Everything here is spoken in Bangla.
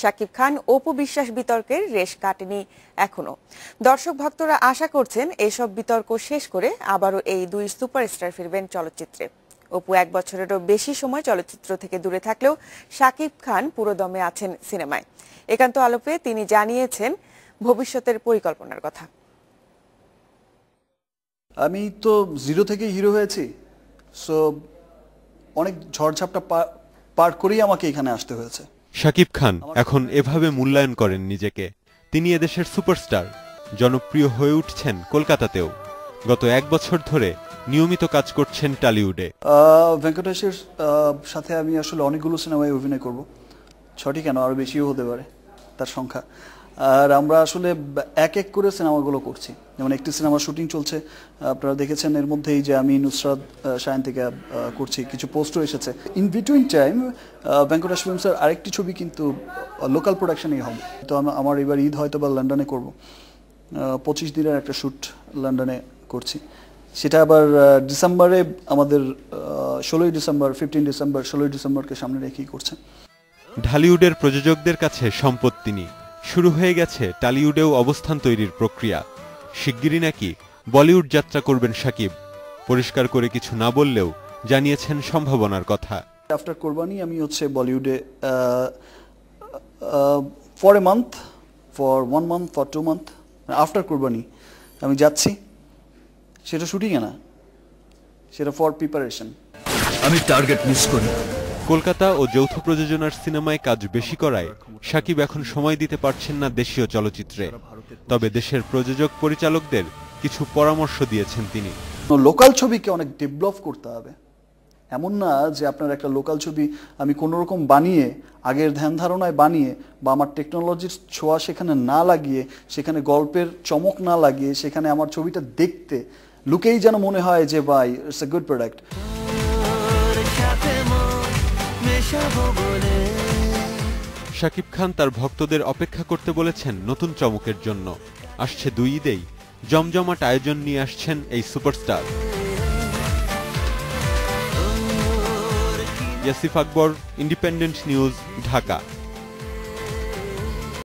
শাকিব খান অপু বিশ্বাস বিতর্কের রেশ কাটেনি এখনও। দর্শক ভক্তরা আশা করছেন এসব বিতর্ক শেষ করে আবারও এই দুই সুপারস্টার ফিরবেন চলচ্চিত্রে। অপু এক বছরেরও বেশি সময় চলচ্চিত্র থেকে দূরে থাকলেও শাকিব খান পুরোদমে আছেন সিনেমায়। একান্ত আলোপে তিনি জানিয়েছেন ভবিষ্যতের পরিকল্পনার কথা। আমি তো জিরো থেকে হিরো হয়েছি সো অনেক ঝড়ঝাপটা পার করেই আমাকে এখানে আসতে হয়েছে। শাকিব খান এখন এভাবে মূল্যায়ন করেন নিজেকে। তিনি এদেশের সুপারস্টার জনপ্রিয় হয়ে উঠছেন কলকাতাতেও। গত এক বছর ধরে নিয়মিত কাজ করছেন টালিউডে। আহ, ভেঙ্কটেশের আহ, সাথে আমি আসলে অনেকগুলো সিনেমায় অভিনয় করব। ছটি কেন? আরও বেশিও হতে পারে তার সংখ্যা। আর আমরা আসলে এক এক করে সিনেমাগুলো করছি। যেমন একটি সিনেমার শুটিং চলছে, আপনারা দেখেছেন এর মধ্যেই যে আমি নুসরাত শায়ন থেকে করছি, কিছু পোস্টও এসেছে। ইন বিটুইন টাইম ভেঙ্কটেশ ফিল্মসের আরেকটি ছবি কিন্তু লোকাল প্রোডাকশনেই হবে। তো আমার এবার ঈদ হয়তো বা লন্ডনে করব। পঁচিশ দিনের একটা শ্যুট লন্ডনে করছি। সেটা আবার ডিসেম্বরে আমাদের ষোলোই ডিসেম্বর ফিফটিন ডিসেম্বর, ষোলোই ডিসেম্বরকে সামনে রেখেই করছে। ঢালিউডের প্রযোজকদের কাছে সম্পদ তিনি শুরু হয়ে গেছে টালিউডেও অবস্থান তৈরির প্রক্রিয়া। শিগগিরই নাকি বলিউড যাত্রা করবেন সাকিব। পরিষ্কার করে কিছু না বললেও জানিয়েছেন সম্ভাবনার কথা। আফটার কোরবানি আমি হচ্ছে বলিউডে for a month for one month for two month after Qurbani আমি যাচ্ছি। সেটা শুটিংয়ে না সেটা ফর প্রিপারেশন আমি টার্গেট মিস করি। কলকাতা ও যৌথ প্রযোজনার সিনেমায় কাজ বেশি করায় সাকিব এখন সময় দিতে পারছেন না দেশীয় চলচ্চিত্রে। তবে দেশের প্রযোজক পরিচালকদের কিছু পরামর্শ দিয়েছেন তিনি। লোকাল ছবিকে অনেক ডেভেলপ করতে হবে। এমন না যে আপনার একটা লোকাল ছবি আমি কোনো রকম বানিয়ে, আগের ধ্যান ধারণায় বানিয়ে বা আমার টেকনোলজির ছোঁয়া সেখানে না লাগিয়ে, সেখানে গল্পের চমক না লাগিয়ে, সেখানে আমার ছবিটা দেখতে, লুকেই যেন মনে হয় যে ভাই it's a good product Shakib Khan তার ভক্তদের অপেক্ষা করতে বলেছেন নতুন চমকের জন্য। আসছে দুই ঈদেই জমজমাট আয়োজন নিয়ে আসছেন এই superstar. Yasif Akbar independent news Dhaka.